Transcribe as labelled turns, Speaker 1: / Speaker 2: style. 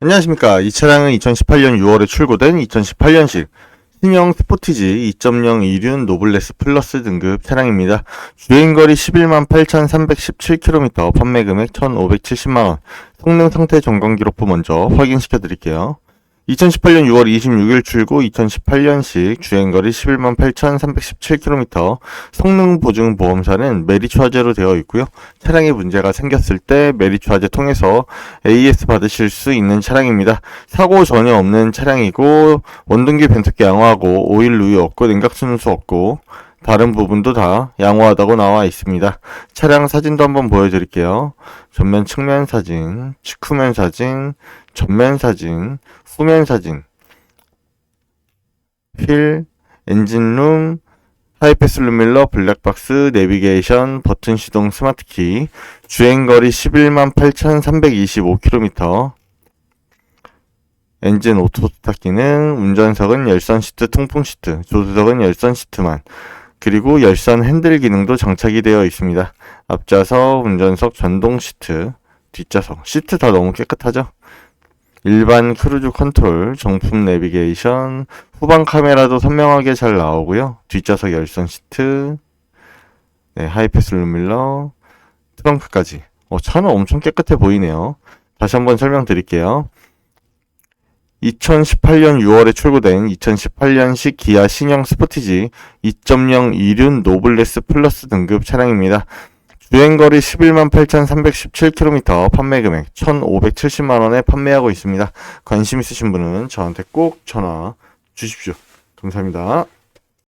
Speaker 1: 안녕하십니까. 이 차량은 2018년 6월에 출고된 2018년식 신형 스포티지 2.0 이륜 노블레스 플러스 등급 차량입니다. 주행거리 11만 8,317km, 판매금액 1,570만원, 성능 상태 점검 기록부 먼저 확인시켜 드릴게요. 2018년 6월 26일 출고 2018년식 주행거리 11만 8,317km 성능 보증 보험사는 메리츠 화재로 되어 있고요. 차량에 문제가 생겼을 때 메리츠 화재 통해서 AS 받으실 수 있는 차량입니다. 사고 전혀 없는 차량이고 원등기 변속기 양호하고 오일 누유 없고 냉각 순수 없고 다른 부분도 다 양호하다고 나와 있습니다. 차량 사진도 한번 보여드릴게요. 전면 측면 사진, 측후면 사진, 전면 사진, 후면 사진, 휠, 엔진룸, 하이패스 루밀러, 블랙박스, 내비게이션, 버튼 시동 스마트키, 주행거리 11만 8,325km, 엔진 오토 스타트 기능, 운전석은 열선 시트, 통풍 시트, 조수석은 열선 시트만, 그리고 열선 핸들 기능도 장착이 되어 있습니다. 앞좌석, 운전석 전동 시트, 뒷좌석, 시트 다 너무 깨끗하죠? 일반 크루즈 컨트롤, 정품 내비게이션, 후방 카메라도 선명하게 잘 나오고요. 뒷좌석 열선 시트, 네, 하이패스 루밀러, 트렁크까지. 어, 차는 엄청 깨끗해 보이네요. 다시 한번 설명드릴게요. 2018년 6월에 출고된 2018년식 기아 신형 스포티지 2.0 이륜 노블레스 플러스 등급 차량입니다. 주행거리 11만 8,317km, 판매금액 1,570만원에 판매하고 있습니다. 관심 있으신 분은 저한테 꼭 전화 주십시오. 감사합니다.